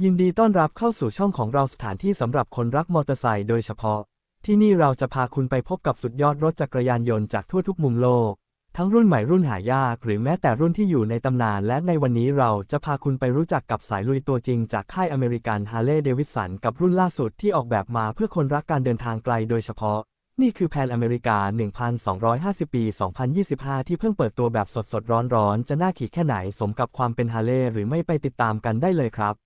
ยินดีต้อนรับเข้าสู่ช่องของเราสถานที่สำหรับคนรักมอเตอร์ไซค์โดยเฉพาะ ที่นี่เราจะพาคุณไปพบกับสุดยอดรถจักรยานยนต์จากทั่วทุกมุมโลก ทั้งรุ่นใหม่รุ่นหายาก หรือแม้แต่รุ่นที่อยู่ในตำนาน และในวันนี้เราจะพาคุณไปรู้จักกับสายลุยตัวจริงจากค่ายอเมริกันฮาร์เลย์เดวิสันกับรุ่นล่าสุดที่ออกแบบมาเพื่อคนรักการเดินทางไกลโดยเฉพาะ นี่คือแพนอเมริกา 1250 ปี 2025 ที่เพิ่งเปิดตัวแบบสดๆร้อนๆจะน่าขี่แค่ไหนสมกับความเป็นฮาร์เลย์หรือไม่ไปติดตามกันได้เลยครับ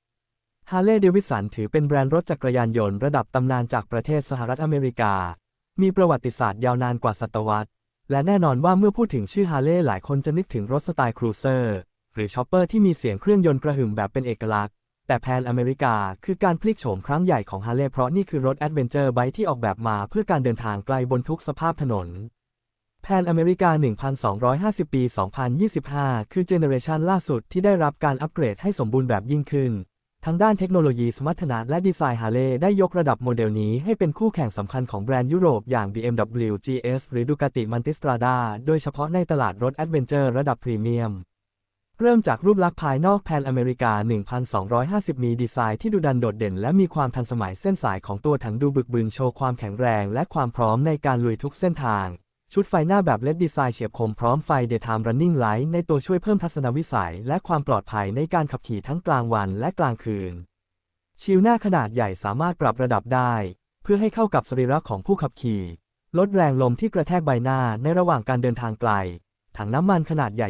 ฮาร์เลย์เดวิสันถือเป็นแบรนด์รถจักรยานยนต์ระดับตำนานจากประเทศสหรัฐอเมริกา มีประวัติศาสตร์ยาวนานกว่าศตวรรษ และแน่นอนว่าเมื่อพูดถึงชื่อฮาร์เลย์หลายคนจะนึกถึงรถสไตล์ครูเซอร์หรือชอปเปอร์ที่มีเสียงเครื่องยนต์กระหึ่มแบบเป็นเอกลักษณ์ แต่แพนอเมริกาคือการพลิกโฉมครั้งใหญ่ของฮาร์เลย์เพราะนี่คือรถแอดเวนเจอร์ไบค์ที่ออกแบบมาเพื่อการเดินทางไกลบนทุกสภาพถนนแพนอเมริกา 1250 ปี 2025 คือเจเนอเรชันล่าสุดที่ได้รับการอัปเกรดให้สมบูรณ์แบบยิ่งขึ้น ทั้งด้านเทคโนโลยีสมรรถนะและดีไซน์ฮาร์เลได้ยกระดับโมเดลนี้ให้เป็นคู่แข่งสำคัญของแบรนด์ยุโรปอย่าง BMW GS หรือ Ducati Multistrada โดยเฉพาะในตลาดรถแอดเวนเจอร์ระดับพรีเมียม เริ่มจากรูปลักษณ์ภายนอกแพนอเมริกา 1250 มีดีไซน์ที่ดูดันโดดเด่น และมีความทันสมัยเส้นสายของตัวถังดูบึกบึนโชว์ความแข็งแรง และความพร้อมในการลุยทุกเส้นทาง ชุดไฟหน้าแบบเลดดีไซน์เฉียบคมพร้อมไฟ Daytime Running Light ในตัวช่วยเพิ่มทัศนวิสัย และความปลอดภัยในการขับขี่ทั้งกลางวันและกลางคืน ชิลหน้าขนาดใหญ่สามารถปรับระดับได้ เพื่อให้เข้ากับสรีระของผู้ขับขี่ ลดแรงลมที่กระแทกใบหน้าในระหว่างการเดินทางไกล ถังน้ำมันขนาดใหญ่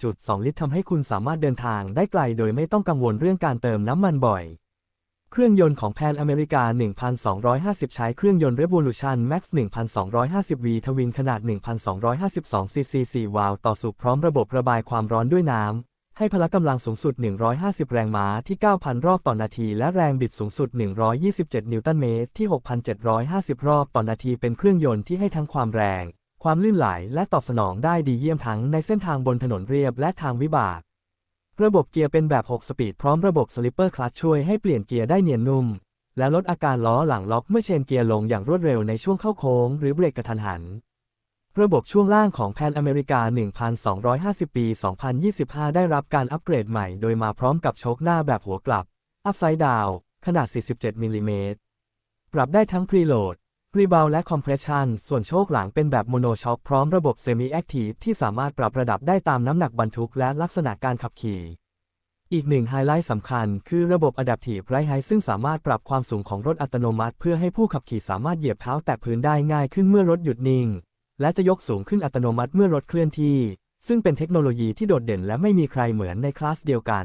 21.2 ลิตรทำให้คุณสามารถเดินทางได้ไกล โดยไม่ต้องกังวลเรื่องการเติมน้ำมันบ่อย เครื่องยนต์ของแพนอเมริกา 1250 ใช้เครื่องยนต์ Revolution Max 1250V ทวินขนาด 1252 cc 4วาล์วต่อสูบพร้อมระบบระบายความร้อนด้วยน้ำ ให้พละกำลังสูงสุด 150 แรงม้าที่ 9,000 รอบต่อนาที และแรงบิดสูงสุด 127 นิวตันเมตรที่ 6,750 รอบต่อนาที เป็นเครื่องยนต์ที่ให้ทั้งความแรง ความลื่นไหลและตอบสนองได้ดีเยี่ยมทั้งในเส้นทางบนถนนเรียบและทางวิบาก ระบบเกียร์เป็นแบบ 6 สปีดพร้อมระบบสลิปเปอร์คลัตช์ช่วยให้เปลี่ยนเกียร์ได้เนียนนุ่ม และลดอาการล้อหลังล็อกเมื่อเชนเกียร์ลงอย่างรวดเร็วในช่วงเข้าโค้งหรือเบรกกระทันหัน ระบบช่วงล่างของแพนอเมริกา 1250 ปี 2025 ได้รับการอัปเกรดใหม่โดยมาพร้อมกับโชคหน้าแบบหัวกลับ Upside Down ขนาด 47มิลลิเมตรปรับได้ทั้ง Preload รี รีบาวและ Compression ส่วนโชคหลังเป็นแบบโมโนช็อคพร้อมระบบ Semi Active ที่สามารถปรับระดับได้ตามน้ำหนักบรรทุกและลักษณะการขับขี่ อีกหนึ่งไฮไลท์สำคัญคือระบบ Adaptive Ride Height ซึ่งสามารถปรับความสูงของรถอัตโนมัติ เพื่อให้ผู้ขับขี่สามารถเหยียบเท้าแตะพื้นได้ง่ายขึ้นเมื่อรถหยุดนิ่ง และจะยกสูงขึ้นอัตโนมัติเมื่อรถเคลื่อนที่ ซึ่งเป็นเทคโนโลยีที่โดดเด่นและไม่มีใครเหมือนในคลาสเดียวกัน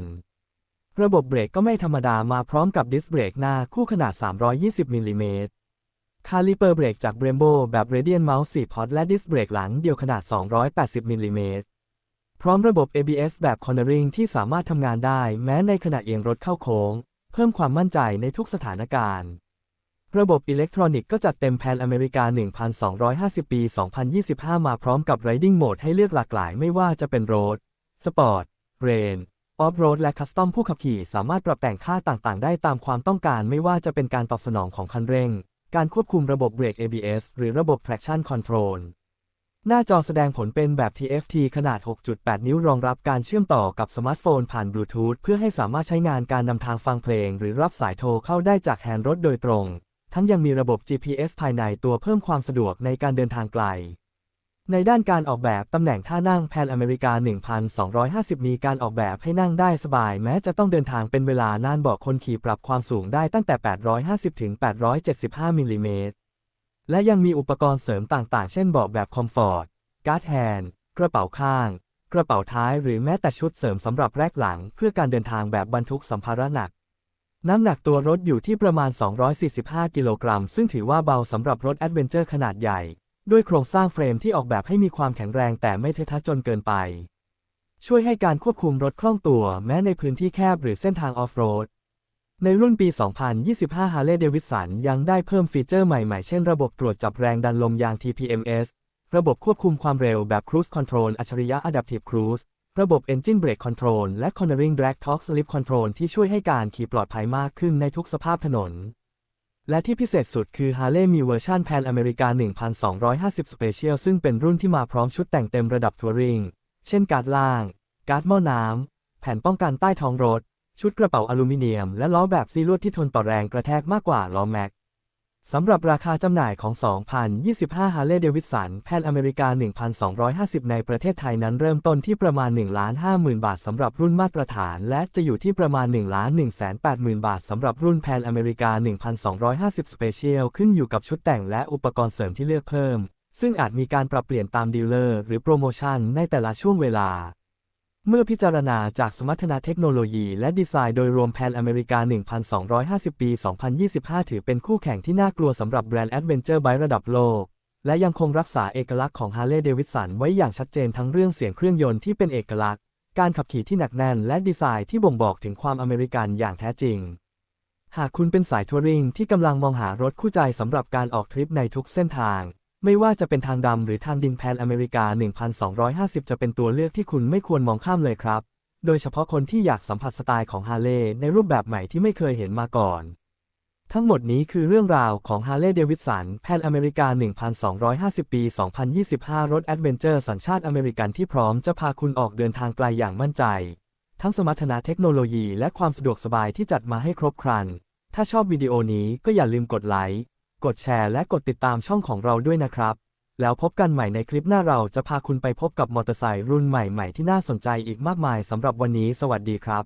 ระบบเบรกก็ไม่ธรรมดามาพร้อมกับดิสเบรกหน้าคู่ขนาด 320มิลลิเมตร คาลิเปอร์เบรกจาก Brembo แบบ Radiant Mouse 4พอร์ตและดิสเบรกหลังเดียวขนาด 280มิลลิเมตรพร้อมระบบ ABS แบบ Cornering ที่สามารถทำงานได้แม้ในขณะเอียงรถเข้าโค้ง เพิ่มความมั่นใจในทุกสถานการณ์ ระบบอิเล็กทรอนิกส์ก็จัดเต็มแพนอเมริกา 1250 ปี 2025 มาพร้อมกับ Riding Mode ให้เลือกหลากหลายไม่ว่าจะเป็น Road Sport Rain Off Road และ Custom ผู้ขับขี่สามารถปรับแต่งค่าต่างๆ ได้ตามความต้องการไม่ว่าจะเป็นการตอบสนองของคันเร่ง การควบคุมระบบเบรก ABS หรือระบบ Traction Control หน้าจอแสดงผลเป็นแบบ TFT ขนาด 6.8 นิ้วรองรับการเชื่อมต่อกับสมาร์ทโฟนผ่านบลูทูธเพื่อให้สามารถใช้งานการนำทางฟังเพลง หรือรับสายโทรเข้าได้จากแฮนด์รถโดยตรง ทั้งยังมีระบบ GPS ภายในตัวเพิ่มความสะดวกในการเดินทางไกล ในด้านการออกแบบตำแหน่งท่านั่งแพนอเมริกา 1250 มีการออกแบบให้นั่งได้สบาย แม้จะต้องเดินทางเป็นเวลานานบาะคนขี่ปรับความสูงได้ตั้งแต่ 850 ถึง 875 มิลลิเมตร และยังมีอุปกรณ์เสริมต่างๆ เช่นเบาะแบบคอมฟอร์ต การ์ดแฮนด์ กระเป๋าข้าง กระเป๋าท้ายหรือแม้แต่ชุดเสริมสำหรับแรกหลัง เพื่อการเดินทางแบบบรรทุกสัมภาระหนักน้ำหนักตัวรถอยู่ที่ประมาณ 245 กิโลกรัม ซึ่งถือว่าเบาสำหรับรถแอดเวนเจอร์ขนาดใหญ่ ด้วยโครงสร้างเฟรมที่ออกแบบให้มีความแข็งแรงแต่ไม่เทะทะจนเกินไป ช่วยให้การควบคุมรถคล่องตัวแม้ในพื้นที่แคบหรือเส้นทางออฟโรด ในรุ่นปี 2025 Harley Davidson ยังได้เพิ่มฟีเจอร์ใหม่ๆ เช่นระบบตรวจจับแรงดันลมยาง TPMS ระบบควบคุมความเร็วแบบ Cruise Control อัจฉริยะ Adaptive Cruise ระบบ Engine Brake Control และ Cornering Drag Torque Slip Control ที่ช่วยให้การขี่ปลอดภัยมากขึ้นในทุกสภาพถนน และที่พิเศษสุดคือ Harley มีเวอร์ชันแพนอเมริกา 1250 Special ซึ่งเป็นรุ่นที่มาพร้อมชุดแต่งเต็มระดับทัวริง เช่นการ์ดล่าง การ์ดหม้อน้ำ แผ่นป้องกันใต้ท้องรถ ชุดกระเป๋าอลูมิเนียม และล้อแบบซีลวดที่ทนต่อแรงกระแทกมากกว่าล้อแม็ก สำหรับราคาจำหน่ายของ 2025 Harley Davidson แพนอเมริกา 1,250 ในประเทศไทยนั้นเริ่มต้นที่ประมาณ 1,50,000บาทสำหรับรุ่นมาตรฐาน และจะอยู่ที่ประมาณ 1,180,000 บาทสำหรับรุ่นแพนอเมริกา 1,250 Special ขึ้นอยู่กับชุดแต่งและอุปกรณ์เสริมที่เลือกเพิ่ม ซึ่งอาจมีการปรับเปลี่ยนตามดีลเลอร์หรือโปรโมชั่นในแต่ละช่วงเวลา เมื่อพิจารณาจากสมรรถนะเทคโนโลยีและดีไซน์โดยรวมแพนอเมริกา 1,250 ปี 2025 ถือเป็นคู่แข่งที่น่ากลัวสำหรับแบรนด์แอดเวนเจอร์ไบระดับโลก และยังคงรักษาเอกลักษณ์ของ Harley Davidson ไว้อย่างชัดเจนทั้งเรื่องเสียงเครื่องยนต์ที่เป็นเอกลักษณ์ การขับขี่ที่หนักแน่น และดีไซน์ที่บ่งบอกถึงความอเมริกันอย่างแท้จริง หากคุณเป็นสายทัวริงที่กำลังมองหารถคู่ใจสำหรับการออกทริปในทุกเส้นทาง ไม่ว่าจะเป็นทางดำหรือทางดินแพนอเมริกา 1,250 จะเป็นตัวเลือกที่คุณไม่ควรมองข้ามเลยครับ โดยเฉพาะคนที่อยากสัมผัสสไตล์ของฮาร์เลย์ในรูปแบบใหม่ที่ไม่เคยเห็นมาก่อน ทั้งหมดนี้คือเรื่องราวของ Harley Davidson แพนอเมริกา 1,250 ปี 2025 รถแอดเวนเจอร์สัญชาติอเมริกันที่พร้อมจะพาคุณออกเดินทางไกลอย่างมั่นใจ ทั้งสมรรถนะเทคโนโลยีและความสะดวกสบายที่จัดมาให้ครบครัน ถ้าชอบวิดีโอนี้ก็อย่าลืมกดไลค์ กดแชร์และกดติดตามช่องของเราด้วยนะครับ แล้วพบกันใหม่ในคลิปหน้าเราจะพาคุณไปพบกับมอเตอร์ไซค์รุ่นใหม่ ๆ ที่น่าสนใจอีกมากมายสำหรับวันนี้ สวัสดีครับ